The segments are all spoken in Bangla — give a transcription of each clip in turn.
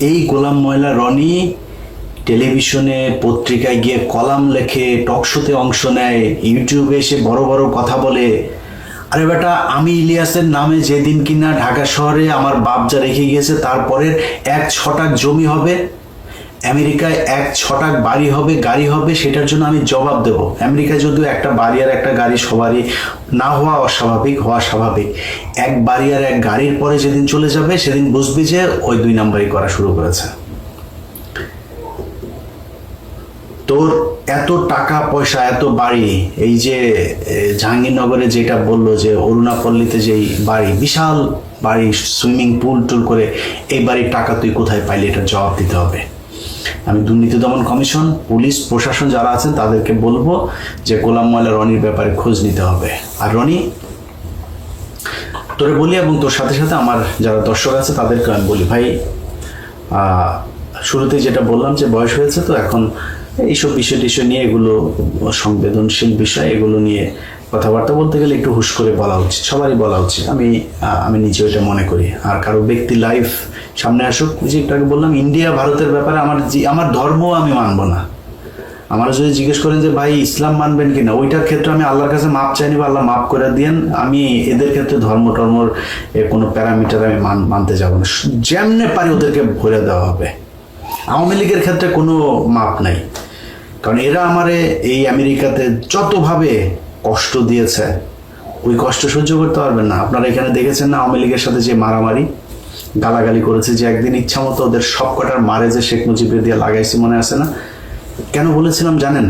এই গোলাম ময়লা রনি টেলিভিশনে পত্রিকায় গিয়ে কলাম লেখে, টক শোতে অংশ নেয়, ইউটিউবে এসে বড় বড় কথা বলে। আরে বেটা, আমি ইলিয়াসের নামে যেদিন কিনা ঢাকা শহরে আমার বাপ যা রেখে গিয়েছে, তারপরের এক ছটাক জমি হবে। আমেরিকায় এক ছটাক বাড়ি হবে, গাড়ি হবে, সেটার জন্য আমি জবাব দেব। আমেরিকায় যদিও একটা বাড়ি আর একটা গাড়ি সবারই না হওয়া অস্বাভাবিক, হওয়া স্বাভাবিক। এক বাড়ি আর এক গাড়ির পরে যেদিন চলে যাবে, সেদিন বুঝবি যে ওই দুই নাম্বারই করা শুরু করেছে। তোর এত টাকা পয়সা, এত বাড়ি, এই যে জাহাঙ্গীরনগরে যেটা বলল যে অরুণাপল্লীতে যেই বাড়ি, বিশাল বাড়ি, সুইমিং পুল টুল করে, এই বাড়ির টাকা তুই কোথায় পাইলি? এটা জবাব দিতে হবে। আমি দুর্নীতি দমন কমিশন পুলিশ প্রশাসন যারা আছেন তাদেরকে বলব যে গোলাম ময়লা রনির ব্যাপারে খোঁজ নিতে হবে। আর রনি তোরে বলি এবং তোর সাথে সাথে আমার যারা দর্শক আছে তাদেরকে আমি বলি। ভাই আহ, শুরুতেই যেটা বললাম যে বয়স হয়েছে তো এখন এইসব বিষয় টিষয় নিয়ে এগুলো সংবেদনশীল বিষয় এগুলো নিয়ে কথাবার্তা বলতে গেলে একটু হুশ করে বলা উচিত সবারই বলা উচিত। আমি আমি নিজে এটা মনে করি। আর কারও ব্যক্তি লাইফ সামনে আসুক যে একটু আগে বললাম, ইন্ডিয়া, ভারতের ব্যাপারে আমার আমার ধর্ম আমি মানবো না। আমার যদি জিজ্ঞেস করেন যে, ভাই, ইসলাম মানবেন কিনা? ওইটার ক্ষেত্রে আমি আল্লাহর কাছে মাপ চাইনি বা আল্লাহ মাপ করে দিয়েন। আমি এদের ক্ষেত্রে ধর্ম, টর্মর কোনো প্যারামিটার আমি মান- মানতে যাব না। যেমনে পারি ওদেরকে ভরে দেওয়া হবে। আওয়ামী লীগের ক্ষেত্রে কোনো মাপ নাই। কারণ এরা আমারে এই আমেরিকাতে যতভাবে কষ্ট দিয়েছে, ওই কষ্ট সহ্য করতে পারবেন না। আপনারা এখানে দেখেছেন না আওয়ামী লীগের সাথে যে মারামারি? গালাগালি করেছে যে একদিন ইচ্ছা মতো ওদের সব কটার মারে যে শেখ মুজিবের দিয়ে লাগাইছি, মনে আছে না? কেন বলেছিলাম জানেন?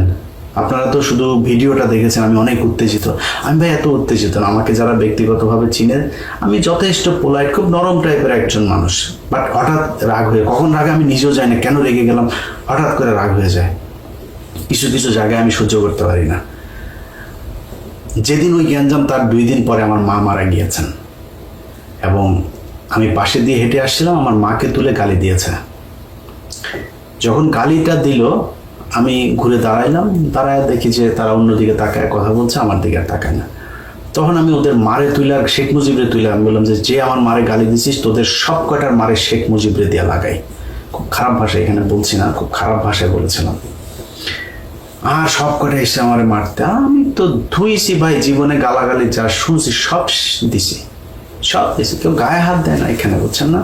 আপনারা তো শুধু ভিডিওটা দেখেছেন, আমি অনেক উত্তেজিত। আমি ভাই এত উত্তেজিত না, আমাকে যারা ব্যক্তিগতভাবে চিনেন, আমি যথেষ্ট পোলাইট খুব নরম টাইপের একজন মানুষ। বাট হঠাৎ রাগ হয়ে, কখন রাগে আমি নিজেও যাই না, কেন রেগে গেলাম? হঠাৎ করে রাগ হয়ে যায়। কিছু কিছু জায়গায় আমি সহ্য করতে পারি না। যেদিন ওই গ্যাঞ্জাম তার দুই দিন পরে আমার মা মারা গিয়েছেন। এবং আমি পাশে দিয়ে হেঁটে আসছিলাম, আমার মাকে তুলে গালি দিয়েছে। যখন গালিটা দিল, আমি ঘুরে দাঁড়াইলাম, দাঁড়ায় দেখি যে তারা অন্যদিকে তাকায়, কথা বলছে, আমার দিকে আর তাকায় না। তখন আমি ওদের মারে আর শেখ মুজিবরে তুলে আমি বললাম যে যে আমার মারে গালি দিছিস, তোদের সব কটার মারে শেখ মুজিবরে দিয়া লাগাই। খুব খারাপ ভাষা এখানে বলছি না, খুব খারাপ ভাষায় বলেছিলাম। আর সব কটা এসে আমার মারতে? আমি তো ধুইছি ভাই, জীবনে গালাগালি যা শুনছি, সব দিছি। সব কিছু। কেউ গায়ে হাত দেয় না এখানে, বুঝছেন না?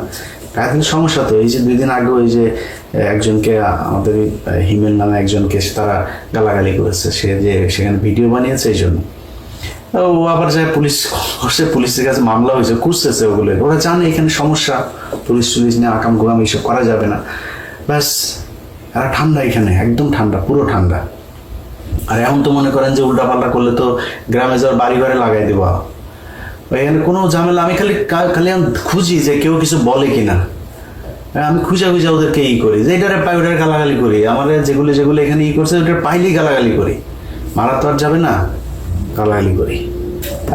গায়ে সমস্যা তো। এই যে দুই দিন আগে ওই যে একজনকে আমাদের হিমেল নামে একজনকে তারা গালাগালি করেছে। সে যে সেখানে ভিডিও বানিয়েছে এই জন্য। ও আবার যায় পুলিশ করছে পুলিশের কাছে মামলা হয়েছে, খুঁজতেছে ওগুলো ওরা জানে এখানে সমস্যা, পুলিশ টুলিশ নিয়ে আকাম গোলাম এইসব করা যাবে না। ব্যাস আর ঠান্ডা এখানে, একদম ঠান্ডা, পুরো ঠান্ডা। আর এখন তো মনে করেন যে উল্টাপাল্টা করলে তো গ্রামে যাওয়ার বাড়ি ঘরে লাগাই দেবো। এখানে কোনো ঝামেলা, আমি খালি খালি আমি খুঁজি যে কেউ কিছু বলে কিনা। আমি খুঁজা খুঁজা ওদেরকে ই করি, যে এটারে পাই, ওটার গালাগালি করি। আমার যেগুলো যেগুলো এখানে ই করছে, ওটার পাইলেই গালাগালি করি। মারা তো আর যাবে না, গালাগালি করি।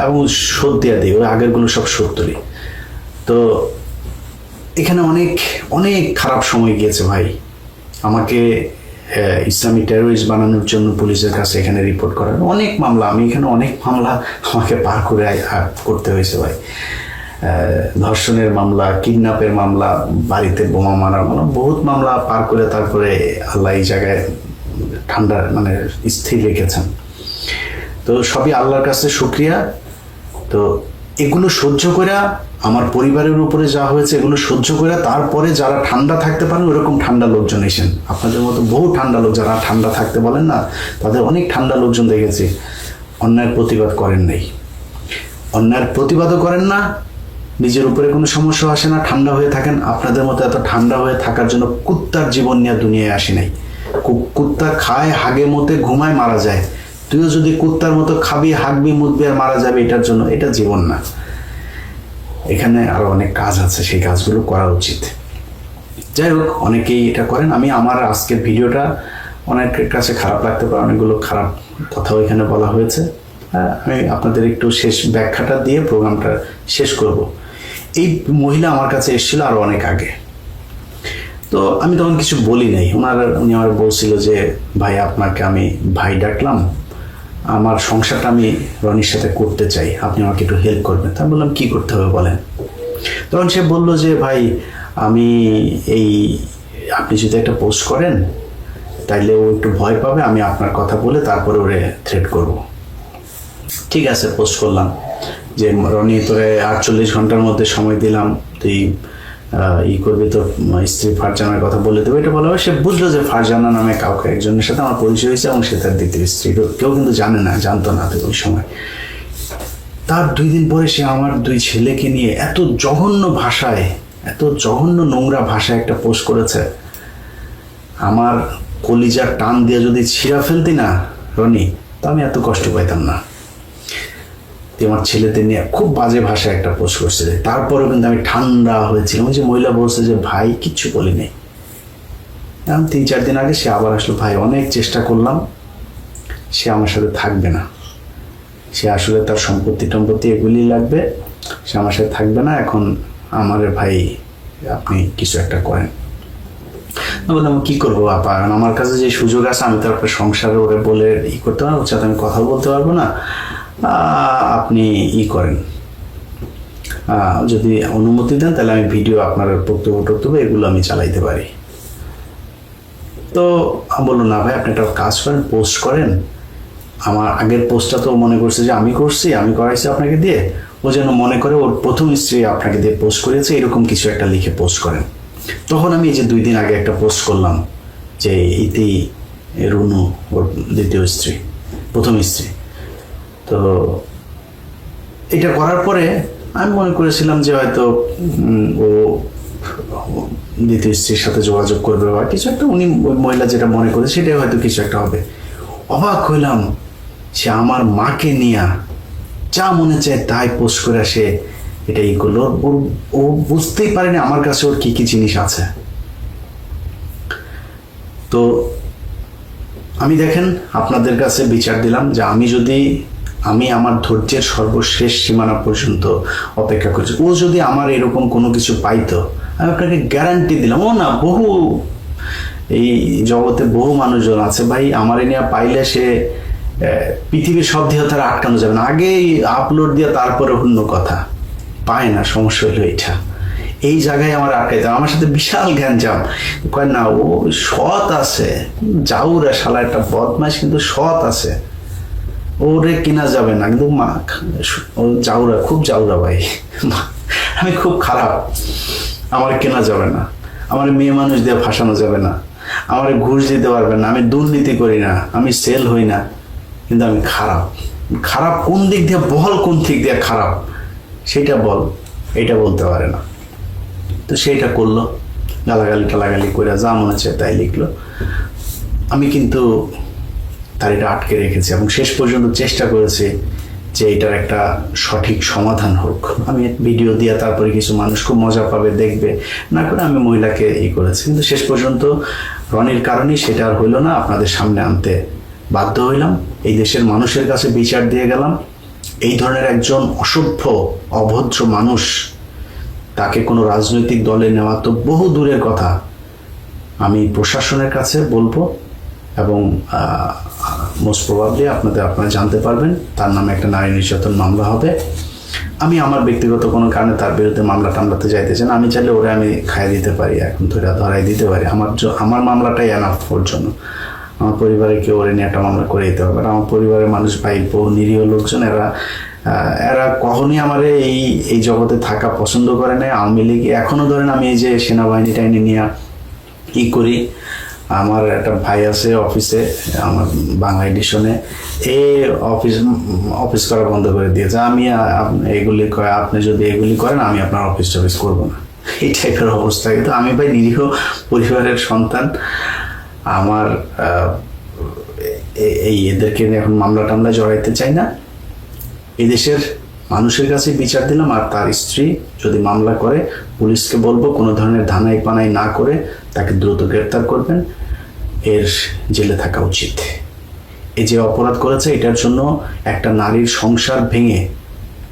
এবং শোধ দেওয়া দিই ওই আগেরগুলো সব শোধ তুলি। তো এখানে অনেক অনেক খারাপ সময় গিয়েছে ভাই। আমাকে আহ, ইসলামী টেরোরিস্ট বানানোর জন্য পুলিশের কাছে এখানে রিপোর্ট করার অনেক মামলা আমি এখানে অনেক মামলা আমাকে পার করে করতে হয়েছে ভাই। ধর্ষণের মামলা কিডন্যাপের মামলা বাড়িতে বোমা মারার মামলা বহুত মামলা পার করে তারপরে আল্লাহ এই জায়গায় ঠান্ডা মানে স্থির রেখেছেন। তো সবই আল্লাহর কাছে শুক্রিয়া। তো এগুলো সহ্য করে আমার পরিবারের উপরে যা হয়েছে, এগুলো সহ্য করে তারপরে যারা ঠান্ডা থাকতে পারেন, ওরকম ঠান্ডা লোকজন এসেন। আপনাদের মতো বহু ঠান্ডা লোক যারা ঠান্ডা থাকতে বলেন না, তাদের অনেক ঠান্ডা লোকজন দেখেছি। অন্যায়ের প্রতিবাদ করেন নাই। অন্যায়ের প্রতিবাদও করেন না, নিজের উপরে কোনো সমস্যা আসে না, ঠান্ডা হয়ে থাকেন। আপনাদের মতো এত ঠান্ডা হয়ে থাকার জন্য কুত্তার জীবন নিয়ে দুনিয়ায় আসে নাই। কুত্তা খায়, হাগে মতে, ঘুমায়, মারা যায়। তুইও যদি কুত্তার মতো খাবি হাঁকবি মুদবি আর মারা যাবে এটার জন্য এটা জীবন না। এখানে আরও অনেক কাজ আছে সেই কাজগুলো করা উচিত। যাই হোক অনেকেই এটা করেন। আমি আমার আজকের ভিডিওটা অনেকের কাছে খারাপ লাগতে পারে অনেকগুলো খারাপ কথাও এখানে বলা হয়েছে। হ্যাঁ, আমি আপনাদের একটু শেষ ব্যাখ্যাটা দিয়ে প্রোগ্রামটা শেষ করব। এই মহিলা আমার কাছে এসেছিল আরও অনেক আগে। তো আমি তখন কিছু বলি নাই। ওনার উনি আমার বলছিল যে ভাই আপনাকে আমি ভাই ডাকলাম। আমার সংসারটা আমি রনির সাথে করতে চাই। আপনি আমাকে একটু হেল্প করবেন। তা বললাম, কি করতে হবে বলেন? তখন সে বলল যে, ভাই, আমি এই, আপনি যদি একটা পোস্ট করেন, তাইলে ও একটু ভয় পাবে, আমি আপনার কথা বলে তারপরে ওরে থ্রেট করব। ঠিক আছে পোস্ট করলাম। যে, রনি, তোরে আটচল্লিশ ঘণ্টার মধ্যে সময় দিলাম, তুই ই করবি তোর স্ত্রী ফারজানার কথা বলে দেবে, এটা বলা হয়। সে বুঝলো যে ফারজানা নামে কাউকে একজনের সাথে আমার পরিচয় হয়েছে এবং সে তার দ্বিতীয় স্ত্রী। কেউ কিন্তু জানে না, জানতো না ওই সময়। তার দুই দিন পরে সে আমার দুই ছেলেকে নিয়ে এত জঘন্য ভাষায়, এত জঘন্য নোংরা ভাষায় একটা পোস্ট করেছে। আমার কলিজার টান দিয়ে যদি ছিঁড়া ফেলতি না, রনি, তা আমি এত কষ্ট পাইতাম না। আমার ছেলেদের নিয়ে খুব বাজে ভাষায় একটা পোস্ট করছিলে তারপরে কিন্তু আমি ঠান্ডা হয়েছিলাম। যে মহিলা বলছে যে, ভাই, কিচ্ছু বলিনি। এখন তিন, চার দিন আগে সে আবার আসলো, ভাই, অনেক চেষ্টা করলাম, সে আমার সাথে থাকবে না। সে আসলে তার সম্পত্তি টম্পত্তি এগুলি লাগবে, সে আমার সাথে থাকবে না। এখন আমার, ভাই, আপনি কিছু একটা করেন। বললাম, কি করব, আপা? আমার কাছে যে সুযোগ আছে, আমি তো আপনার সংসারে ওরে বলে ই করতে পারব, ওর সাথে আমি কথা বলতে পারব না। আপনি ই করেন। যদি অনুমতি দেন, তাহলে আমি ভিডিও আপনার বক্তব্য টক্তব্য এগুলো আমি চালাইতে পারি। তো বলল, না ভাই, আপনি একটা কাজ করেন, পোস্ট করেন। আমার আগের পোস্টটা তো মনে করছে যে আমি করছি, আমি করাইছি আপনাকে দিয়ে। ও যেন মনে করে ওর প্রথম স্ত্রী আপনাকে দিয়ে পোস্ট করেছে, এরকম কিছু একটা লিখে পোস্ট করেন। তখন আমি এই যে দুই দিন আগে একটা পোস্ট করলাম যে ইতি, রুনু, ওর দ্বিতীয় স্ত্রী, প্রথম স্ত্রী। তো এটা করার পরে আমি মনে করেছিলাম যে হয়তো ও দ্বিতীয় স্ত্রীর সাথে যোগাযোগ করবে বা কিছু একটা, উনি মহিলা যেটা মনে করে সেটাই হয়তো কিছু একটা হবে। অবাক হইলাম সে আমার মাকে নিয়ে যা মনে চায় তাই পোস্ট করে সে এটা ই করল। ওর, ও বুঝতেই পারেনি আমার কাছে ওর কি কি জিনিস আছে। তো আমি দেখেন, আপনাদের কাছে বিচার দিলাম যে আমি যদি আমি আমার ধৈর্যের সর্বশেষ সীমানা পর্যন্ত অপেক্ষা করছি। ও যদি আমার এরকম কোনো কিছু পাইতো, আমি আপনাকে গ্যারান্টি দিলাম, ও না, বহু, এই জগতে বহু মানুষজন আছে, ভাই, আমার নিয়ে পাইলে সে পৃথিবীর সব দিয়ে তারা আটকানো যাবে না। আগেই আপলোড দিয়ে তারপরে অন্য কথা। পায় না, সমস্যা হলো এটা এই জায়গায় আমার আটকাইতে হবে। আমার সাথে বিশাল জ্ঞান জ্ঞানজাম কয়, না, ও সৎ আছে। যাউরা শালা, একটা বদমাস কিন্তু সৎ আছে। ওরে কেনা যাবে না কিন্তু মা ও যাউরা খুব যাউরা ভাই। আমি খুব খারাপ। আমার কেনা যাবে না। আমার মেয়ে মানুষ দিয়ে ফাঁসানো যাবে না। আমার ঘুষ দিতে পারবে না। আমি দুর্নীতি করি না। আমি সেল হই না। কিন্তু আমি খারাপ। খারাপ কোন দিক দিয়ে, বল কোন দিক দিয়ে খারাপ? সেটা বল। এটা বলতে পারে না। তো সেইটা করল। গালাগালি টালাগালি করে যা মনে হচ্ছে তাই লিখলো। আমি কিন্তু তার এটা আটকে রেখেছে এবং শেষ পর্যন্ত চেষ্টা করেছি যে এটার একটা সঠিক সমাধান হোক। আমি ভিডিও দিয়ে তারপরে কিছু মানুষ খুব মজা পাবে, দেখবে। না করে আমি মহিলাকে ই করেছি। কিন্তু শেষ পর্যন্ত রনির কারণেই সেটা আর হইল না, আপনাদের সামনে আনতে বাধ্য হইলাম। এই দেশের মানুষের কাছে বিচার দিয়ে গেলাম। এই ধরনের একজন অসভ্য, অভদ্র মানুষ তাকে কোনো রাজনৈতিক দলে নেওয়া তো বহু দূরের কথা। আমি প্রশাসনের কাছে বলব এবং মোস্ট প্রবাবলি আপনাদের আপনারা জানতে পারবেন, তার নামে একটা নারী নির্যাতন মামলা হবে। আমি আমার ব্যক্তিগত কোনো কারণে তার বিরুদ্ধে মামলা টামলাতে যাইতেছি না। আমি চাইলে ওরা আমি খাইয়ে দিতে পারি, এখন ধরে ধরাই দিতে পারি। আমার আমার মামলাটাই এনাফ ওর জন্য। আমার পরিবারে কেউ ওরে নিয়ে একটা মামলা করে দিতে হবে আমার পরিবারের মানুষ ভাই বহু নিরীহ লোকজন, এরা এরা কখনই আমার এই এই জগতে থাকা পছন্দ করে না আওয়ামী লীগ এখনও ধরেন আমি এই যে সেনাবাহিনী টাইনি নিয়ে ই করি। আমার একটা ভাই আছে অফিসে, আমার বাংলা এডিশনে এ অফিস অফিস করা বন্ধ করে দিয়েছে। আমি এগুলি আপনি যদি এগুলি করেন, আমি আপনার অফিস টফিস করব না। এই টাইপের অবস্থা। কিন্তু আমি ভাই নিরীহ পরিবারের সন্তান। আমার এই এদেরকে এখন মামলা টামলা জড়াইতে চাই না। এদেশের মানুষের কাছে বিচার দিলাম আর তার স্ত্রী যদি মামলা করে, পুলিশকে বলব কোনো ধরনের ধানাই পানাই না করে তাকে দ্রুত গ্রেপ্তার করবেন। এর জেলে থাকা উচিত। এই যে অপরাধ করেছে, এটার জন্য একটা নারীর সংসার ভেঙে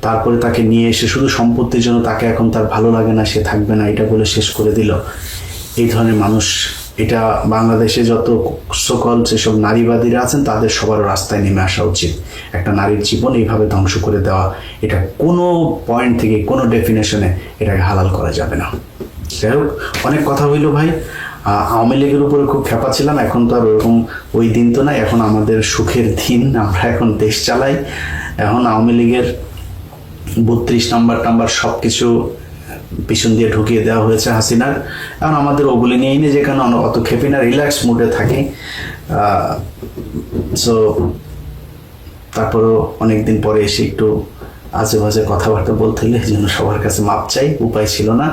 তারপরে তাকে নিয়ে এসে শুধু সম্পত্তির জন্য তাকে এখন তার ভালো লাগে না, সে থাকবে না, এটা বলে শেষ করে দিল। এই ধরনের মানুষ, এটা বাংলাদেশে যত সকল যেসব নারীবাদীরা আছেন, তাদের সবার রাস্তায় নেমে আসা উচিত। একটা নারীর জীবন এইভাবে ধ্বংস করে দেওয়া, এটা কোনো পয়েন্ট থেকে কোনো ডেফিনেশনে এটাকে হালাল করা যাবে না। যাই হোক, অনেক কথা হইল ভাই। আওয়ামী লীগের উপরে খুব খেপা ছিলাম, এখন তো আর ওরকম ওই দিন তো নাই। এখন আমাদের সুখের দিন, আমরা এখন দেশ চালাই। এখন আওয়ামী লীগের বত্রিশ নাম্বার টাম্বার সব কিছু পিছন দিয়ে ঢুকিয়ে দেওয়া হয়েছে হাসিনার। এখন আমাদের ওগুলি নিয়েই নিয়ে যেখানে অত খেপি না রিল্যাক্স মুডে থাকি। সো তারপরও অনেকদিন পরে এসে একটু আজে বাজে কথাবার্তা বলতে এই জন্য সবার কাছে মাপ চাই, উপায় ছিল না।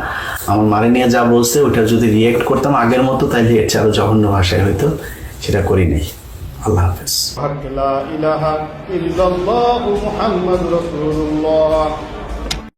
আমার মারে নিয়ে যা বলছে ওটা যদি রিয়েক্ট করতাম আগের মতো তাহলে এর চেয়ে আরও জঘন্য ভাষায় হয়তো সেটা করি নাই। আল্লাহ হাফেজ।